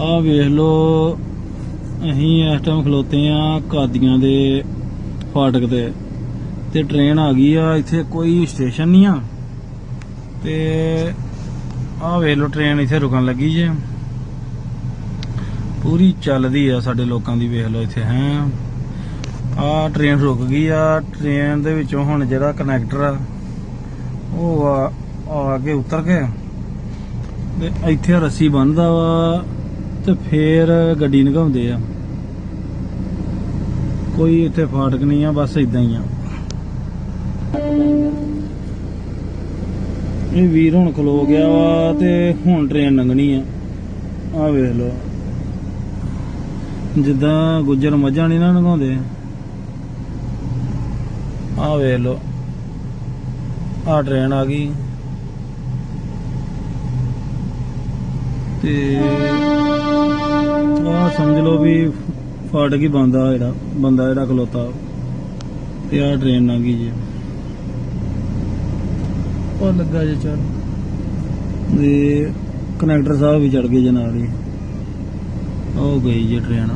ਆ ਵੇਖ ਲਓ ਅਸੀਂ ਇਸ ਟਾਈਮ ਖਲੋਤੇ ਆ ਕਾਦੀਆਂ ਦੇ ਫਾਟਕ ਤੇ। ਤੇ ਟ੍ਰੇਨ ਆ ਗਈ ਆ, ਇੱਥੇ ਕੋਈ ਸਟੇਸ਼ਨ ਨਹੀਂ ਆ। ਤੇ ਆ ਵੇਖ ਲਓ ਟ੍ਰੇਨ ਇੱਥੇ ਰੁਕਣ ਲੱਗੀ ਜੇ। ਪੂਰੀ ਚੱਲਦੀ ਆ ਸਾਡੇ ਲੋਕਾਂ ਦੀ, ਵੇਖ ਲਓ ਇੱਥੇ, ਹੈ। ਆ ਟ੍ਰੇਨ ਰੁਕ ਗਈ ਆ ਟ੍ਰੇਨ ਦੇ ਵਿੱਚੋਂ ਹੁਣ ਜਿਹੜਾ ਕਨੈਕਟਰ ਆ, ਉਹ ਆ ਆ ਕੇ ਉਤਰ ਕੇ ਤੇ ਇੱਥੇ ਰੱਸੀ ਬੰਨਦਾ ਵਾ ਤੇ ਫੇਰ ਗੱਡੀ ਨਿਗਾਉਂਦੇ ਆ। ਕੋਈ ਇੱਥੇ ਫਾਟਕ ਨਹੀਂ ਆ, ਬਸ ਇਦਾਂ ਹੀ ਆ। ਇਹ ਵੀਰ ਹੁਣ ਖਲੋ ਗਿਆ ਵਾ ਤੇ ਹੁਣ ਟ੍ਰੇਨ ਲੰਘਣੀ ਆ। ਆ ਵੇਖ ਲਓ। ਜਿੱਦਾਂ ਗੁੱਜਰ ਮੱਝਾਂ ਨਹੀਂ ਨਾ ਲੰਘਾਉਂਦੇ ਆ ਵੇਖ ਲਓ। ਆ ਟ੍ਰੇਨ ਆ ਗਈ। ਤੇ ਆ ਸਮਝ ਲਓ ਵੀ ਫਾਟਕ ਹੀ ਬੰਦਾ ਜਿਹੜਾ ਬੰਦਾ ਜਿਹੜਾ ਖਲੋਤਾ। ਤੇ ਆ ਟ੍ਰੇਨ ਲੰਘ ਗਈ ਜੀ। ਉਹ ਲੱਗਾ ਜੇ ਚੱਲ। ਤੇ ਕਨੈਕਟਰ ਸਾਹਿਬ ਵੀ ਚੜ ਗਏ ਜੇ ਨਾਲ ਹੀ। ਉਹ ਗਈ ਜੇ ਟ੍ਰੇਨ